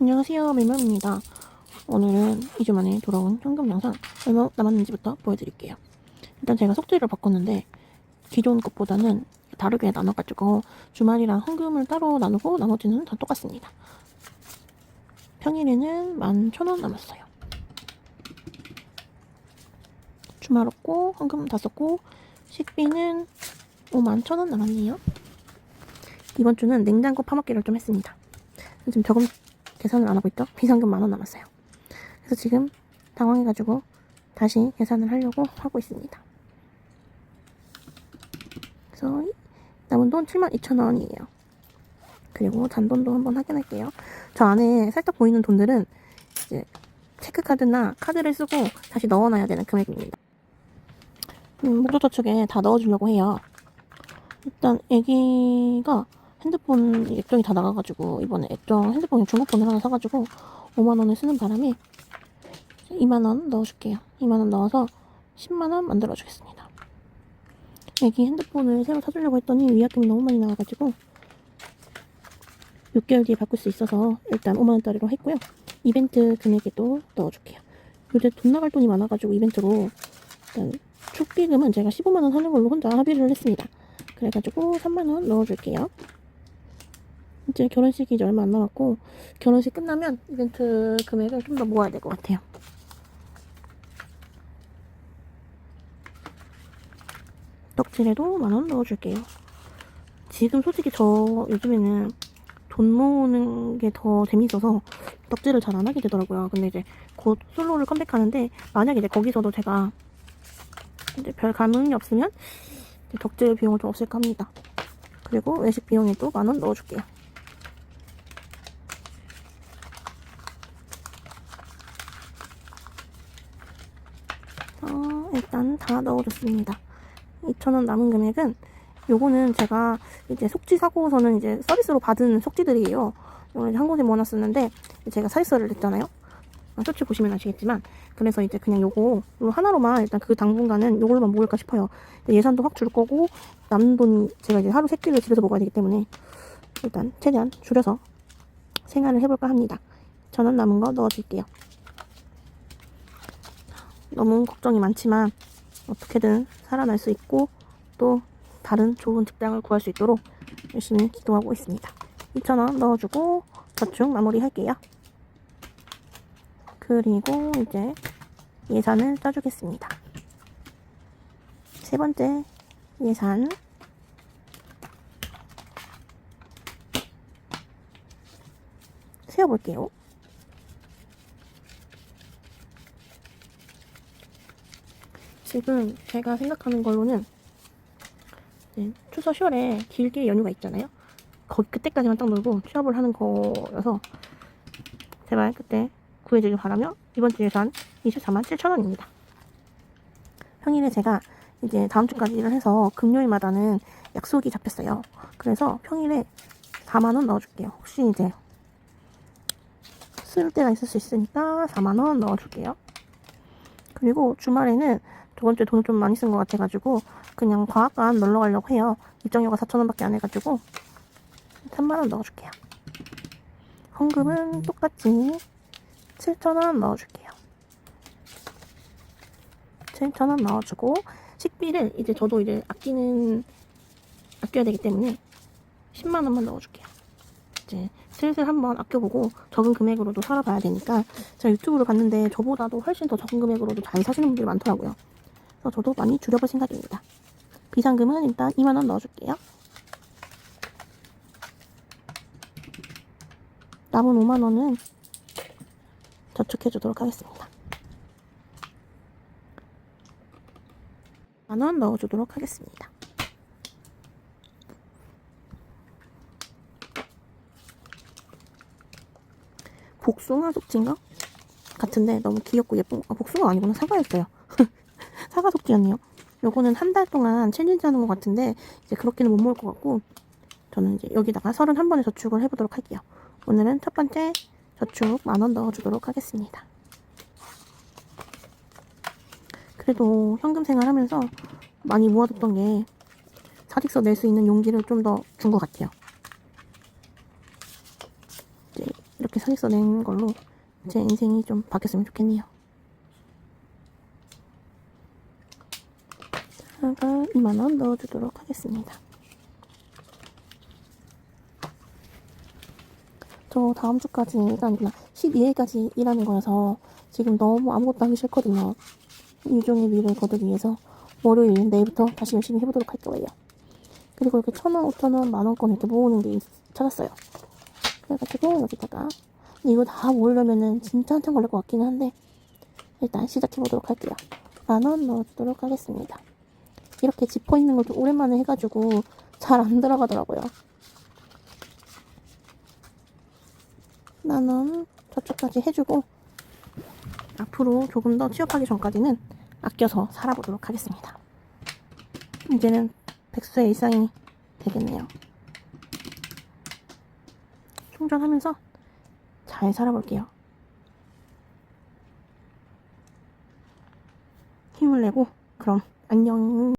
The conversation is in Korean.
안녕하세요 밀물입니다. 오늘은 2주 만에 돌아온 현금 영상 얼마 남았는지부터 보여드릴게요. 일단 제가 속죄를 바꿨는데 기존 것보다는 다르게 나눠가지고 주말이랑 헌금을 따로 나누고 나머지는 다 똑같습니다. 평일에는 11,000원 남았어요. 주말 없고 헌금 다 썼고 식비는 51,000원 남았네요. 이번 주는 냉장고 파먹기를 좀 했습니다. 지금 저금 계산을 안 하고 있죠? 비상금 만 원 남았어요. 그래서 지금 당황해가지고 다시 계산을 하려고 하고 있습니다. 그래서 남은 돈 72,000원이에요. 그리고 잔돈도 한번 확인할게요. 저 안에 살짝 보이는 돈들은 이제 체크카드나 카드를 쓰고 다시 넣어놔야 되는 금액입니다. 음, 목조저축에 다 넣어주려고 해요. 일단 애기가 핸드폰 액정이 다 나가가지고 이번에 액정 핸드폰 중국폰을 하나 사가지고 5만원을 쓰는 바람에 2만원 넣어줄게요. 2만원 넣어서 10만원 만들어주겠습니다. 애기 핸드폰을 새로 사주려고 했더니 위약금이 너무 많이 나와가지고 6개월 뒤에 바꿀 수 있어서 일단 5만원짜리로 했고요. 이벤트 금액에도 넣어줄게요. 요새 돈 나갈 돈이 많아가지고 이벤트로 일단 축비금은 제가 15만원 하는 걸로 혼자 합의를 했습니다. 그래가지고 3만원 넣어줄게요 이제 결혼식이 이제 얼마 안 남았고 결혼식 끝나면 이벤트 금액을 좀 더 모아야 될 것 같아요. 떡질에도 만 원 넣어줄게요. 지금 솔직히 저 요즘에는 돈 모으는 게 더 재밌어서 떡질을 잘 안 하게 되더라고요. 근데 이제 곧 솔로를 컴백하는데 만약에 이제 거기서도 제가 이제 별 감흥이 없으면 덕질 비용을 좀 없앨까 합니다. 그리고 외식 비용에도 만 원 넣어줄게요. 어, 일단 다 넣어줬습니다. 2,000원 남은 금액은 요거는 제가 이제 속지 사고서는 이제 서비스로 받은 속지들이에요. 오늘 한 곳에 모아놨었는데 제가 사직서를 냈잖아요. 아, 쇼츠 보시면 아시겠지만 그래서 이제 그냥 요거 요 하나로만 일단 그 당분간은 요걸로만 먹을까 싶어요. 예산도 확 줄 거고 남는 돈이 제가 이제 하루 세 끼를 집에서 먹어야 되기 때문에 일단 최대한 줄여서 생활을 해볼까 합니다. 저는 남은 거 넣어줄게요. 너무 걱정이 많지만 어떻게든 살아날 수 있고 또 다른 좋은 직장을 구할 수 있도록 열심히 기도하고 있습니다. 2,000원 넣어주고 저축 마무리 할게요. 그리고 이제 예산을 짜주겠습니다. 세 번째 예산 세어볼게요. 지금 제가 생각하는 걸로는 이제 추석 10월에 길게 연휴가 있잖아요. 거기 그때까지만 딱 놀고 취업을 하는 거여서 제발 그때 구해주길 바라며 이번 주 예산 24만 7천 원입니다. 평일에 제가 이제 다음 주까지 일을 해서 금요일마다는 약속이 잡혔어요. 그래서 평일에 4만 원 넣어줄게요. 혹시 이제 쓸 때가 있을 수 있으니까 4만 원 넣어줄게요. 그리고 주말에는 저번 주에 돈을 좀 많이 쓴 것 같아가지고 그냥 과학관 놀러 가려고 해요. 입장료가 4,000원밖에 안 해가지고 3만원 넣어줄게요. 헌금은 똑같이 7,000원 넣어줄게요. 7,000원 넣어주고 식비를 이제 저도 이제 아끼는 아껴야 되기 때문에 10만 원만 넣어줄게요. 이제 슬슬 한번 아껴보고 적은 금액으로도 살아봐야 되니까 제가 유튜브를 봤는데 저보다도 훨씬 더 적은 금액으로도 잘 사시는 분들이 많더라고요. 그래서 저도 많이 줄여볼 생각입니다. 비상금은 일단 2만원 넣어줄게요. 남은 5만원은 저축해 주도록 하겠습니다. 만원 넣어주도록 하겠습니다. 복숭아 속지인가? 같은데 너무 귀엽고 예쁜 아 복숭아 아니구나 사과였어요 사과 속지였네요. 요거는 한 달 동안 챌린지 하는 것 같은데 이제 그렇게는 못 먹을 것 같고 저는 이제 여기다가 31번에 저축을 해보도록 할게요. 오늘은 첫 번째 저축 만 원 넣어주도록 하겠습니다. 그래도 현금 생활하면서 많이 모아뒀던 게 사직서 낼 수 있는 용기를 좀 더 준 것 같아요. 이제 이렇게 사 사직서 낸 걸로 제 인생이 좀 바뀌었으면 좋겠네요. 제가 2만원 넣어주도록 하겠습니다. 저 다음 주까지가 아니구나. 12일까지 일하는 거여서 지금 너무 아무것도 하기 싫거든요. 일종의 미를 거두기 위해서 월요일 내일부터 다시 열심히 해보도록 할 거예요. 그리고 이렇게 천 원, 오천 원, 만 원권 이렇게 모으는 게 있- 찾았어요. 그래가지고 여기다가 이거 다 모으려면은 진짜 한참 걸릴 것 같기는 한데 일단 시작해보도록 할게요. 만원 넣어주도록 하겠습니다. 이렇게 지퍼 있는 걸 좀 오랜만에 해가지고 잘 안 들어가더라고요. 만원 저쪽까지 해주고 앞으로 조금 더 취업하기 전까지는 아껴서 살아보도록 하겠습니다. 이제는 백수의 일상이 되겠네요. 충전하면서 잘 살아볼게요. 힘을 내고 그럼 안녕.